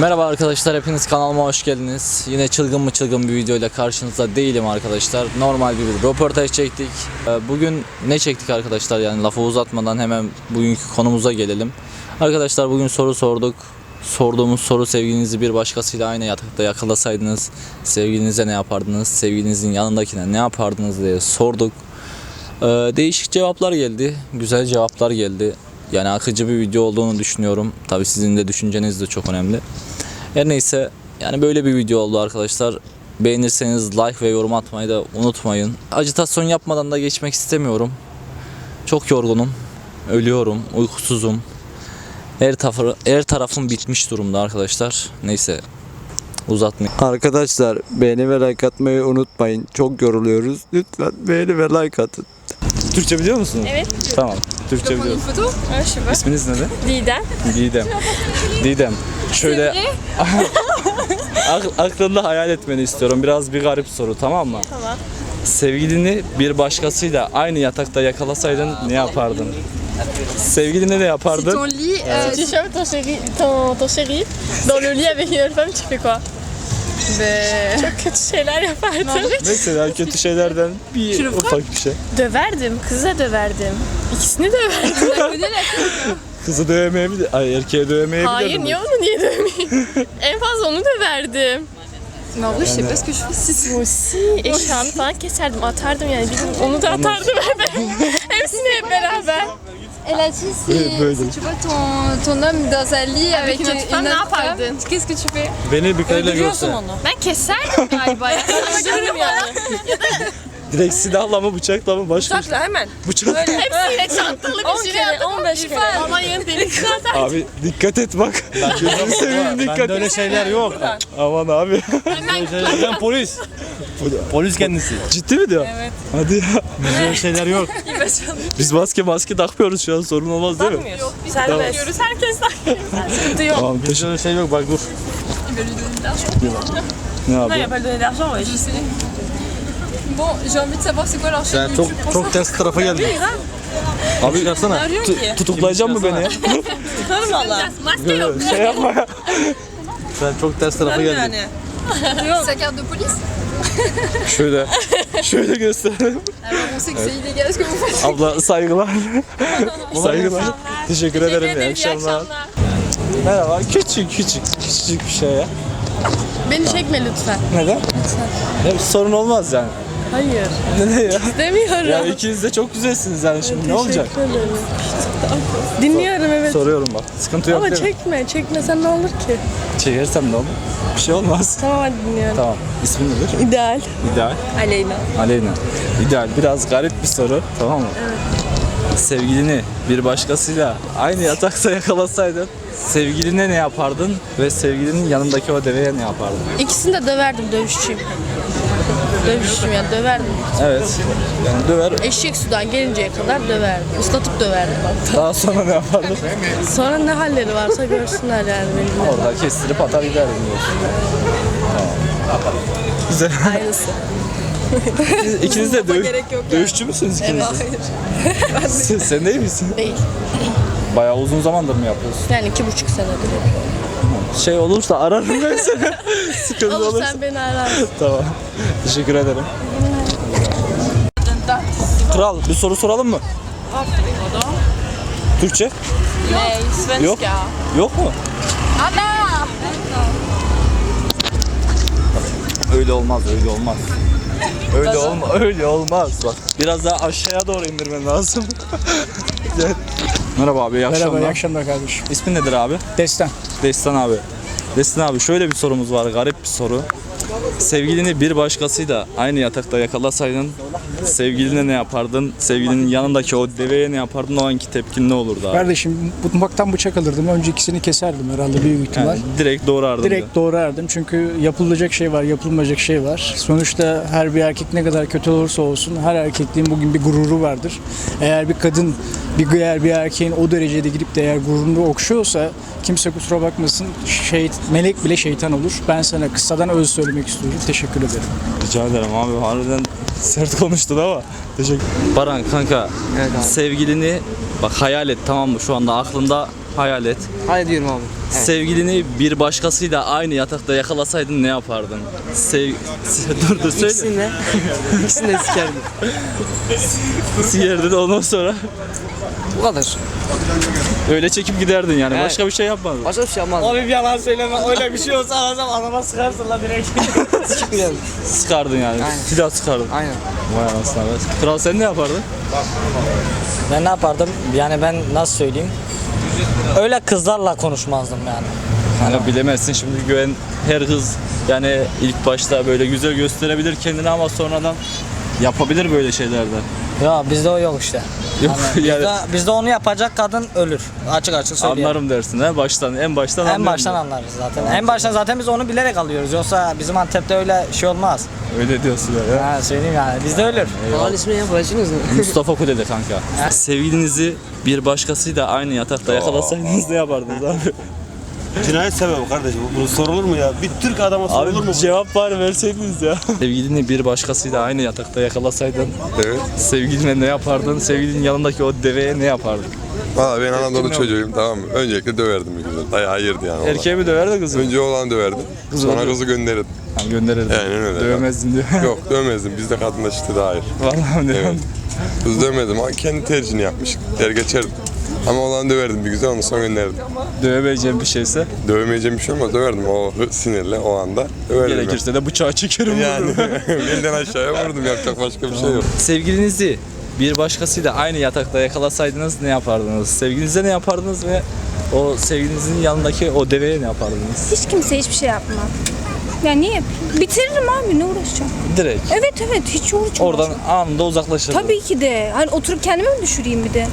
Merhaba arkadaşlar hepiniz kanalıma hoş geldiniz. Yine çılgın mı çılgın bir videoyla karşınızda değilim arkadaşlar. Normal bir röportaj çektik. Ee, Bugün ne çektik arkadaşlar yani lafı uzatmadan hemen bugünkü konumuza gelelim. Arkadaşlar bugün soru sorduk. Sorduğumuz soru sevgilinizi bir başkasıyla aynı yatakta yakalasaydınız sevgilinize ne yapardınız? Sevgilinizin yanındakine ne yapardınız diye sorduk. Ee, değişik cevaplar geldi. Güzel cevaplar geldi. Yani akıcı bir video olduğunu düşünüyorum. Tabi sizin de düşünceniz de çok önemli. Her neyse yani böyle bir video oldu arkadaşlar. Beğenirseniz like ve yorum atmayı da unutmayın. Acitasyon yapmadan da geçmek istemiyorum. Çok yorgunum. Ölüyorum. Uykusuzum. Her, tarafı, her tarafım bitmiş durumda arkadaşlar. Neyse uzatmayayım. Arkadaşlar beğeni ve like atmayı unutmayın. Çok yoruluyoruz. Lütfen beğeni ve like atın. Türkçe biliyor musunuz? Evet. Tamam. Türkçe biliyorum. İsminiz nedir? Didem. Didem. Didem. Şöyle ak- aklında hayal etmeni istiyorum. Biraz bir garip soru tamam mı? Tamam. Sevgilini bir başkasıyla aynı yatakta yakalasaydın ne yapardın? Sevgiline ne yapardın? Ton lit. euh, tu chopes ton chéri, ton, ton chéri dans le lit avec une autre femme, tu fais quoi Ben, Çok kötü şeyler yapardım. Mesela kötü şeylerden bir ufak bir şey. Döverdim, kıza döverdim. İkisini döverdim. Kızı dövemeyebilir, ay erkeğe dövemeyebilir. Hayır, niye onu niye dövmeyeyim? en fazla onu döverdim. en vrai, je sais pas ce que je fais si Musi, eşyanı falan keserdim, atardım yani. Bir gün onu da atardım hep. Hepsini hep beraber. Elle a dit si, Oui, si tu vois ton, ton homme dans un lit avec, une autre femme, ne yapardın? qu'est-ce que tu fais Beni bir kareyle göster. Ben keserdim galiba. ya. Savaşırdım yani. Direkt silahla mı bıçakla mı başka bir şey? hemen. Bıçak. Hepsiyle çantalı bir şey yaptım. 15 kere. Almanya'nın zaten. Abi dikkat et bak. Gözünü seveyim dikkat Bende et. öyle şeyler yok. Aman abi. Ben polis. Polis kendisi. Ciddi mi diyor? Evet. Hadi ya. Bizde öyle şeyler yok. Biz maske maske takmıyoruz şu an sorun olmaz değil mi? Serbest. Diyoruz herkes Sıkıntı yok. Tamam Bizde öyle şey yok bak dur. Ne abi? pas donner d'argent, ouais. Je sais. Bon, j'ai envie de savoir c'est quoi leur chaîne çok YouTube pour çok ters tarafa geldin. Abi çıkarsana. Tu- tutuklayacak mı beni ya? Maske yok. şey yapma ya. Sen çok ters tarafa geldin. ça. Sa carte de police Şöyle. Şöyle gösterelim. Alors on sait que c'est illégal ce que vous faites. Abla saygılar. saygılar. Teşekkür ederim. İyi akşamlar. Merhaba. Küçük küçük küçücük bir şey ya. Beni çekme lütfen. Neden? Ya, sorun olmaz yani. Hayır. Neden ya? Demiyorum. Ya ikiniz de çok güzelsiniz yani şimdi ne olacak? Dinliyorum evet. Soruyorum bak. Sıkıntı yok Ama değil mi? çekme. Çekmesen ne olur ki? Çekersem ne olur? Bir şey olmaz. Tamam hadi dinliyorum. Tamam. İsmin nedir? İdeal. İdeal. Aleyna. Aleyna. İdeal. Biraz garip bir soru. Tamam mı? Evet. Sevgilini bir başkasıyla aynı yatakta yakalasaydın sevgiline ne yapardın ve sevgilinin yanındaki o deveye ne yapardın? İkisini de döverdim dövüşçüyüm. Dövüşçüyüm yani döverdim. Evet. Yani döver. Eşek sudan gelinceye kadar döverdim. Islatıp döverdim hatta. Daha sonra ne yapardın? Sonra ne halleri varsa görsünler yani benimle. Orada kestirip atar giderdin diyorsun. Tamam. Güzel. Aynısı. İkiniz de döv dövüşçü müsünüz ikiniz? Evet. Sen, sen değil misin? Değil. Bayağı uzun zamandır mı yapıyorsun? Yani iki buçuk senedir yapıyorum. Şey olursa ararım ben seni. Sıkıntı Olur olursa. sen beni ararsın. Tamam. Teşekkür ederim. Kral bir soru soralım mı? Türkçe? Yok. Yok mu? Öyle olmaz, öyle olmaz. Öyle olma, öyle olmaz. Bak biraz daha aşağıya doğru indirmen lazım. Gel. Merhaba abi, iyi akşamlar. Merhaba, iyi akşamlar kardeşim. İsmin nedir abi? Destan. Destan abi. Destan abi şöyle bir sorumuz var, garip bir soru. Sevgilini bir başkasıyla aynı yatakta yakalasaydın sevgiline ne yapardın? Sevgilinin yanındaki o deveye ne yapardın? O anki tepkin ne olurdu abi? Kardeşim mutfaktan bıçak alırdım. Önce ikisini keserdim herhalde büyük ihtimal. Yani direkt doğrardın. Direkt doğrardım çünkü yapılacak şey var, yapılmayacak şey var. Sonuçta her bir erkek ne kadar kötü olursa olsun her erkekliğin bugün bir gururu vardır. Eğer bir kadın bir eğer bir erkeğin o derecede gidip de eğer gururunu okşuyorsa kimse kusura bakmasın şey, melek bile şeytan olur. Ben sana kıssadan öz söylemek istiyorum. Teşekkür ederim. Rica ederim abi harbiden sert konuştun ama teşekkür Baran kanka sevgilini bak hayal et tamam mı şu anda aklında hayal et. Hayır diyorum abi. Sevgilini bir başkasıyla aynı yatakta yakalasaydın ne yapardın? Sev... dur dur söyle. İkisini de, ikisini de sikerdim. Siyerdin ondan sonra Bu kadar. Öyle çekip giderdin yani. Evet. Başka bir şey yapmadın. Başka bir şey yapmam. Abi bir yalan söyleme. Öyle bir şey olsa arasam adama sıkarsın la direkt. Sikmeyeceğim. Sıkardın yani. Aynen. Silah sıkardın. Aynen. Vay anasını be. Kral sen ne yapardın? Ben ne yapardım? Yani ben nasıl söyleyeyim? Öyle kızlarla konuşmazdım yani. Hani bilemezsin şimdi güven her kız yani ilk başta böyle güzel gösterebilir kendini ama sonradan yapabilir böyle şeyler de. Ya bizde o yok işte. Yok Yani yani bizde, bizde onu yapacak kadın ölür. Açık açık söyleyeyim. anlarım dersin ha baştan en baştan En anlarım baştan der. anlarız zaten. En baştan zaten biz onu bilerek alıyoruz. Yoksa bizim Antep'te öyle şey olmaz. Öyle diyorsun ya. Ha söyleyeyim yani. Bizde ölür. Kanal ismi ne paylaşınız mı? Mustafa Kuleli kanka. Sevgilinizi bir başkasıyla aynı yatakta yakalasaydınız ne yapardınız abi? Cinayet sebebi kardeşim. Bunu sorulur mu ya? Bir Türk adama sorulur mu? Abi cevap var verseydiniz ya. Sevgilini bir başkasıyla aynı yatakta yakalasaydın Evet. sevgiline ne yapardın? Sevgilinin yanındaki o deveye ne yapardın? Valla ben Anadolu çocuğuyum tamam mı? Öncelikle döverdim bir güzel. Dayağı ayırdı yani. olay. Erkeğe mi döverdi kızı? Önce oğlan döverdim. Sonra kızı gönderirdim. Ha, gönderirdim. Aynen öyle. Dövmezdin diyor. Yok dövmezdim. Bizde kadınla şiddete hayır. Vallahi ne? Evet. Kız dövmedim ama kendi tercihini yapmış. Der geçerdim. Ama oğlan döverdim bir güzel ondan sonra gönderirdim. Dövemeyeceğim bir şeyse Dövmeyeceğim bir şey olmaz döverdim o hı- sinirle o anda. Döverdim ben. gerekirse de bıçağı çekerim. Yani belden aşağıya vurdum yapacak başka bir şey yok. Sevgilinizi bir başkasıyla aynı yatakta yakalasaydınız ne yapardınız? Sevgilinize ne yapardınız ve o sevgilinizin yanındaki o deveye ne yapardınız? Hiç kimse hiçbir şey yapmaz. Ya niye? Bitiririm abi ne uğraşacağım? Direkt Evet evet hiç uğraşamam. oradan anında uzaklaşırdın. Tabii ki de. Hani oturup kendimi mi düşüreyim bir de?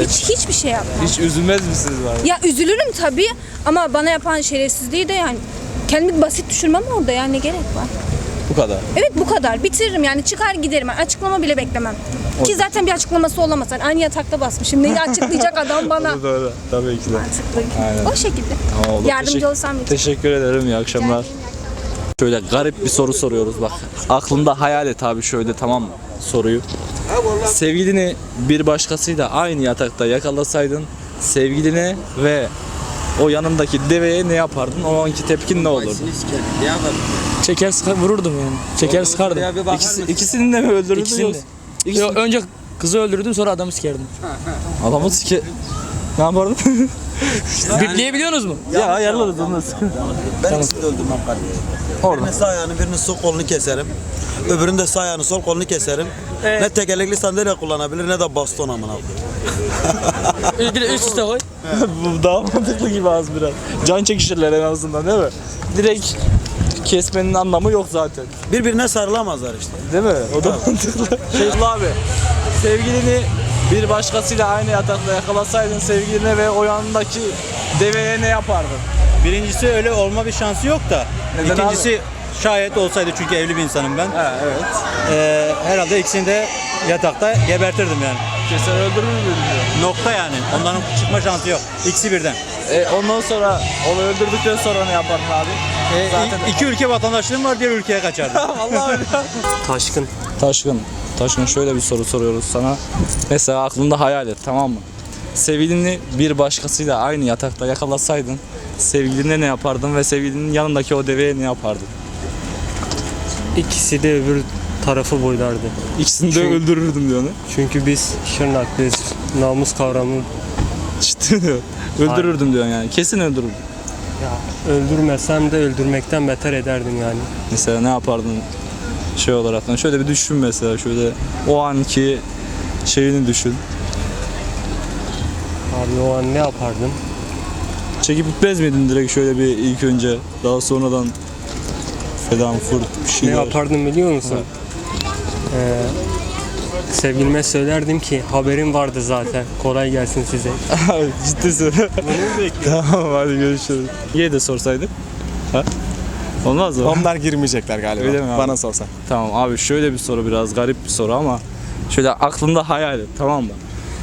Hiç hiçbir şey yapmam. Hiç üzülmez misiniz bari? Ya üzülürüm tabii ama bana yapan şerefsizliği de yani kendimi basit düşürmem orada yani ne gerek var? Bu kadar. Evet bu kadar. Bitiririm yani çıkar giderim. Yani açıklama bile beklemem. Ki zaten bir açıklaması olamaz. Yani aynı yatakta basmışım. Neyi açıklayacak adam bana? Doğru. Tabii ki de. Mantıklı. Aynen. O şekilde. Tamam, olur. Yardımcı Teşekkür- olsam yeter. Teşekkür ederim. İyi akşamlar. Şöyle garip bir soru soruyoruz bak. Aklında hayal et abi şöyle tamam mı? Soruyu. Sevgilini bir başkasıyla aynı yatakta yakalasaydın sevgiline ve o yanındaki deveye ne yapardın? O anki tepkin ne olurdu? Çeker sıkar vururdum yani. Çeker sıkardım. İkisi, ikisini de mi öldürürdün? İkisini de. İkisini- Yo, önce kızı öldürdüm sonra adamı sikerdim. Adamı sike... Ne yapardın? Bipleyebiliyorsunuz mu? ya ayarlarız onu. sıkıntı. Ben ikisini de öldürmem kardeşim. Orada. Birini sağ ayağını birini sol kolunu keserim. Öbürünü de sağ ayağını sol kolunu keserim. Ne tekerlekli sandalye kullanabilir ne de baston amına koyayım. Bir de üst üste koy. Bu daha mantıklı gibi az biraz. Can çekişirler en azından değil mi? Direkt kesmenin anlamı yok zaten. Birbirine sarılamazlar işte. Değil mi? O da mantıklı. Şey abi, sevgilini bir başkasıyla aynı yatakta yakalasaydın sevgiline ve o yanındaki deveye ne yapardın? Birincisi öyle olma bir şansı yok da. Neden İkincisi şayet olsaydı çünkü evli bir insanım ben. Ha, evet. Ee, herhalde ikisini de yatakta gebertirdim yani. Keser öldürür müydün. Nokta yani. Onların çıkma şansı yok. İkisi birden. E, ondan sonra onu öldürdükten sonra ne yapardın abi? Ee, Zaten- iki ülke vatandaşlığım var, diğer ülkeye kaçardım. Vallahi öyle. Taşkın. Taşkın, Taşkın şöyle bir soru soruyoruz sana. Mesela aklında hayal et tamam mı? Sevgilini bir başkasıyla aynı yatakta yakalasaydın sevgiline ne yapardın ve sevgilinin yanındaki o deveye ne yapardın? İkisi de öbür tarafı boylardı. İkisini de Çünkü- öldürürdüm diyor ne? Çünkü biz Şırnaklıyız. Namus kavramı Ciddi diyor. Öldürürdüm diyor yani. Kesin öldürürdüm. öldürmesem de öldürmekten beter ederdim yani. Mesela ne yapardın şey olarak? Şöyle bir düşün mesela şöyle o anki şeyini düşün. Abi o an ne yapardım? Çekip gitmez miydin direkt şöyle bir ilk önce daha sonradan falan fırt bir Ne şeyler. yapardım biliyor musun? Ee, sevgilime söylerdim ki haberim vardı zaten. Kolay gelsin size. Ciddisin. tamam hadi görüşürüz. Ye de sorsaydık. Ha? Olmaz mı? Onlar girmeyecekler galiba. Öyle mi abi? Bana sorsan. Tamam abi şöyle bir soru biraz garip bir soru ama şöyle aklında hayal et tamam mı?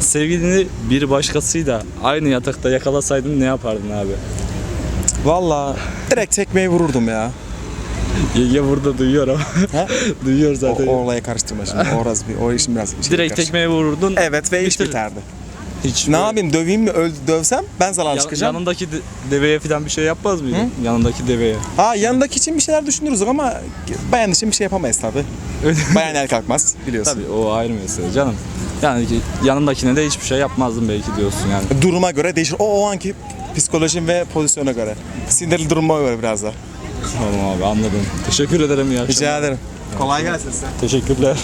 Sevgilini bir başkasıyla aynı yatakta yakalasaydın ne yapardın abi? Valla direkt tekmeyi vururdum ya. Yenge burada duyuyor ama. duyuyor O, zaten. o olaya karıştırma şimdi. O, biraz bir, o işin biraz Direkt karışık. tekmeye vururdun. Evet ve iş Bitir. biterdi. Hiç Ne böyle- yapayım döveyim mi öl dövsem ben zarar Ya- çıkacağım. yanındaki de- deveye falan bir şey yapmaz mıydın? Yanındaki deveye. Ha yanındaki için bir şeyler düşünürüz ama bayan için bir şey yapamayız tabi. bayan el kalkmaz biliyorsun. Tabii o ayrı mesele canım. Yani ki yanındakine de hiçbir şey yapmazdım belki diyorsun yani. Duruma göre değişir. O o anki psikolojim ve pozisyona göre. Sinirli duruma göre biraz da. Tamam abi anladım. Teşekkür ederim ya. Rica ederim. Kolay gelsin size. Teşekkürler.